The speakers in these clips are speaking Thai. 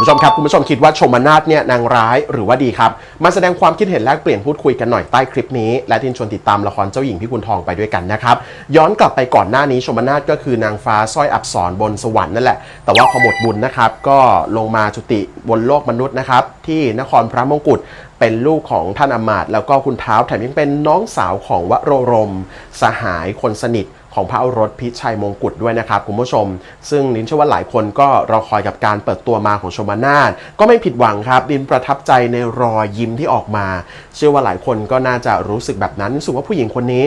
คุณผู้ชมครับคุณผู้ชมคิดว่าชมนาทเนี่ยนางร้ายหรือว่าดีครับมาแสดงความคิดเห็นแลกเปลี่ยนพูดคุยกันหน่อยใต้คลิปนี้ และทินชวนติดตามละครเจ้าหญิงพิกุลทองไปด้วยกันนะครับย้อนกลับไปก่อนหน้านี้ชมนาทก็คือนางฟ้าสร้อยอับสรบนสวรรค์นั่นแหละ แต่ว่าพอหมดบุญนะครับก็ลงมาจุติบนโลกมนุษย์นะครับที่นครพระมงกุฎเป็นลูกของท่านอมาตย์แล้วก็คุณเท้าแถมยังเป็นน้องสาวของวโรรม สหายคนสนิท ของพระอรสพิชัยมงกุฎด้วยนะครับคุณผู้ชม ซึ่งนินเชื่อว่าหลายคนก็รอคอยกับการเปิดตัวมาของชมนาทก็ไม่ผิดหวังครับดินประทับใจในรอยยิ้มที่ออกมา เชื่อว่าหลายคนก็น่าจะรู้สึกแบบนั้นรู้สึกว่าผู้หญิงคนนี้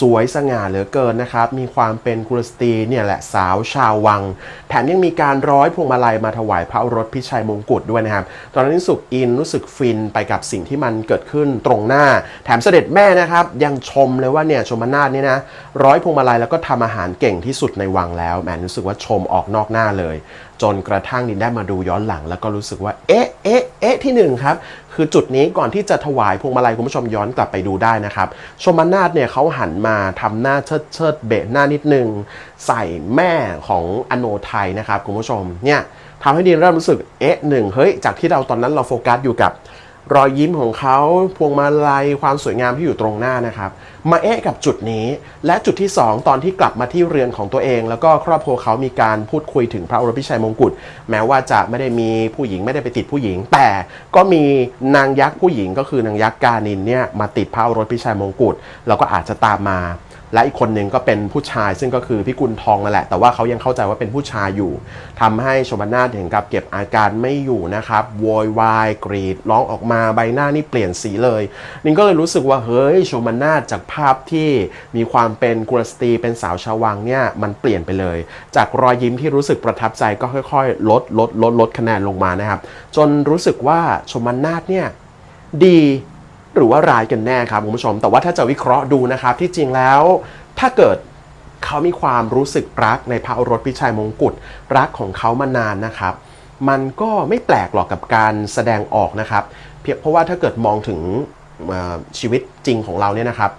สวยสง่าเหลือเกินนะครับมีความเป็นกุลสตรีเนี่ยแหละสาวชาววัง แถมยังมีการร้อยพวงมาลัยมาถวายพระอรสพิชัยมงกุฎด้วยนะครับตอนนั้นรู้สึกอินรู้สึกฟินไปกับสิ่งที่มันเกิดขึ้นตรงหน้า แถมเสด็จแม่นะครับยังชมเลยว่าเนี่ยชมนาทเนี่ยนะร้อยพวงมาลัยแล้วก็ทำอาหารเก่งที่สุดในวังแล้วแหมรู้สึกว่าชมออกนอกหน้าเลย จนกระทั่งดินได้มาดูย้อนหลัง แล้วก็รู้สึกว่า เอ๊ะเอ๊ะเอ๊ะที่หนึ่งครับ คือจุดนี้ก่อนที่จะถวายพวงมาลัยคุณผู้ชมย้อนกลับไปดูได้นะครับ ชมนาทเนี่ยเขาหันมาทำหน้าเชิดเชิดเบะหน้านิดนึง ใส่แม่ของอโนไทยนะครับคุณผู้ชมเนี่ยทำให้ดินเริ่มรู้สึกเอ๊ะหนึ่งเฮ้ยจากที่เราตอนนั้นเราโฟกัสอยู่กับ รอยยิ้มของเขาพวงมาลัยความสวยงามที่อยู่ตรงหน้านะครับ มาเอะกับจุดนี้ และจุดที่ 2 ตอนที่กลับมาที่เรือนของตัวเอง แล้วก็ครอบครัวเขามีการพูดคุยถึงพระอรพิชัยมงกุฎแม้ว่าจะไม่ได้มีผู้หญิงไม่ได้ไปติดผู้หญิง แต่ก็มีนางยักษ์ผู้หญิงก็คือนางยักษ์กานินเนี่ยมาติดพระอรพิชัยมงกุฎแล้วก็อาจจะตามมา และอีกคนหนึ่งก็เป็นผู้ชาย ซึ่งก็คือพิกุลทองนั่นแหละ แต่ว่าเขายังเข้าใจว่าเป็นผู้ชายอยู่ทำให้ชมนาทถึงกับเก็บอาการไม่อยู่นะครับโวยวายกรีดร้องออกมาใบหน้านี่เปลี่ยนสีเลยนิงก็เลยรู้สึกว่าเฮ้ยชมนาทจากภาพที่มีความเป็นกุลสตรีเป็นสาวชาววังเนี่ยมันเปลี่ยนไปเลย จากรอยยิ้มที่รู้สึกประทับใจก็ค่อยๆ ลดลดลดลดคะแนนลงมานะครับ จนรู้สึกว่าชมนาทเนี่ยดี หรือว่าร้ายกันแน่ครับคุณผู้ชม แต่ว่าถ้าจะวิเคราะห์ดูนะครับ ที่จริงแล้ว ถ้าเกิดเขามีความรู้สึกรักในพระโอรสพิชัยมงกุฎรักของเขามานานนะครับ มันก็ไม่แปลกหรอกกับการแสดงออกนะครับ เพียงเพราะว่าถ้าเกิดมองถึง ชีวิตจริงของเราเนี่ยนะครับ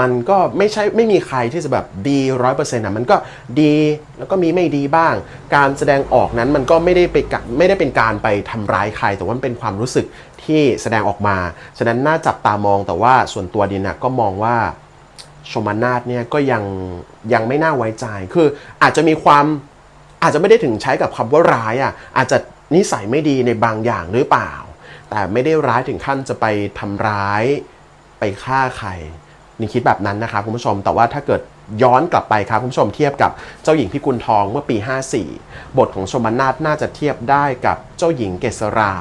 มันก็ไม่ใช่ไม่มีใครที่จะแบบดีร้อยเปอร์เซ็นต์ะมันก็ดีแล้วก็มีไม่ดีบ้าง การแสดงออกนั้นมันก็ไม่ได้ไปกะไม่ได้เป็นการไปทำร้ายใคร แต่ว่าเป็นความรู้สึกที่แสดงออกมา ฉะนั้นน่าจับตามองแต่ว่าส่วนตัวดินนะก็มองว่าชมานาทเนี่ยก็ยังยังไม่น่าไว้ใจ คืออาจจะมีความอาจจะไม่ได้ถึงใช้กับคำว่าร้ายอะอาจจะนิสัยไม่ดีในบางอย่างหรือเปล่า แต่ไม่ได้ร้ายถึงขั้นจะไปทำร้ายไปฆ่าใครนี่คิดแบบนั้นนะครับคุณผู้ชม แต่ว่าถ้าเกิดย้อนกลับไปครับคุณผู้ชมเทียบกับเจ้าหญิงพิกุลทองเมื่อปี 54 บทของชมนาทน่าจะเทียบได้กับ จ้าหญิงเกษรา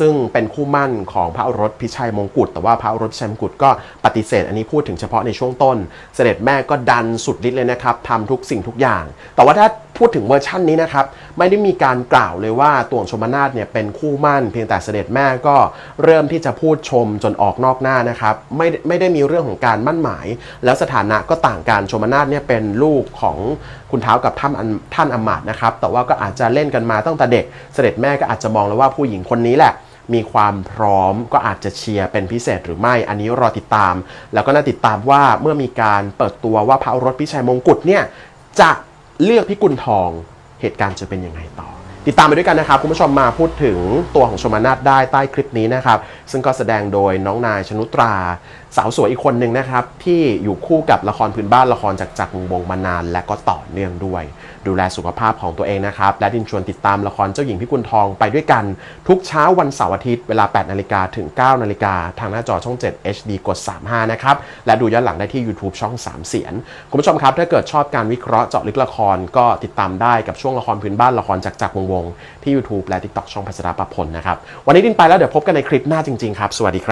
ซึ่งเป็นคู่มั่นของพระอรสพิชัยมงกุฎแต่ว่าพระอรสพิชัยมงกุฎก็ปฏิเสธ อันนี้พูดถึงเฉพาะในช่วงต้น เสด็จแม่ก็ดันสุดฤทธิ์เลยนะครับทำทุกสิ่งทุกอย่าง แต่ว่าถ้าพูดถึงเวอร์ชั่นนี้นะครับไม่ได้มีการกล่าวเลยว่าตัวงชมนาทเนี่ยเป็นคู่มั่น เพียงแต่เสด็จแม่ก็เริ่มที่จะพูดชมจนออกนอกหน้านะครับไม่ไม่ได้มีเรื่องของการมั่นหมาย แล้วสถานะก็ต่างกันชมนาทเนี่ยเป็นลูกของคุณเท้ากับท่านอันท่านอมาตนะครับแต่ว่าก็อาจจะเล่นกันมาตั้งแต่เด็ก เสด็จแม่ก็อาจจะมองแล้วว่าผู้หญิงคนนี้แหละ มีความพร้อมก็อาจจะเชียร์เป็นพิเศษหรือไม่ อันนี้รอติดตาม แล้วก็น่าติดตามว่าเมื่อมีการเปิดตัวว่าพระรถพิชัยมงกุฎเนี่ยจะเลือกพิกุลทองเหตุการณ์จะเป็นยังไงต่อ ติดตามไปด้วยกันนะครับ คุณผู้ชมมาพูดถึงตัวของชมานาทได้ใต้คลิปนี้นะครับ ซึ่งก็แสดงโดยน้องนายชนุตรา สาวสวยอีกคนหนึ่งนะครับ ที่อยู่คู่กับละครพื้นบ้านละครจากจักรวงวงมานาน และก็ต่อเนื่องด้วย ดูแลสุขภาพของตัวเองนะครับ และดินชวนติดตามละครเจ้าหญิงพิกุลทองไปด้วยกัน ทุกเช้าวันเสาร์อาทิตย์เวลา 8 นาฬิกาถึง 9 นาฬิกาทางหน้าจอช่อง 7 HD กด 35 นะครับและดูย้อนหลังได้ที่ YouTube ช่อง 3 เสียนคุณผู้ชมครับถ้าเกิดชอบการวิเคราะห์เจาะลึกละครก็ติดตามได้กับช่วงละครพื้นบ้านละครจากจักรวงวงศ์ที่ YouTube และ TikTok ช่องพัชราปพลนะครับ วันนี้ดินไปแล้วเดี๋ยวพบกันในคลิปหน้าจริงๆครับ สวัสดีครับ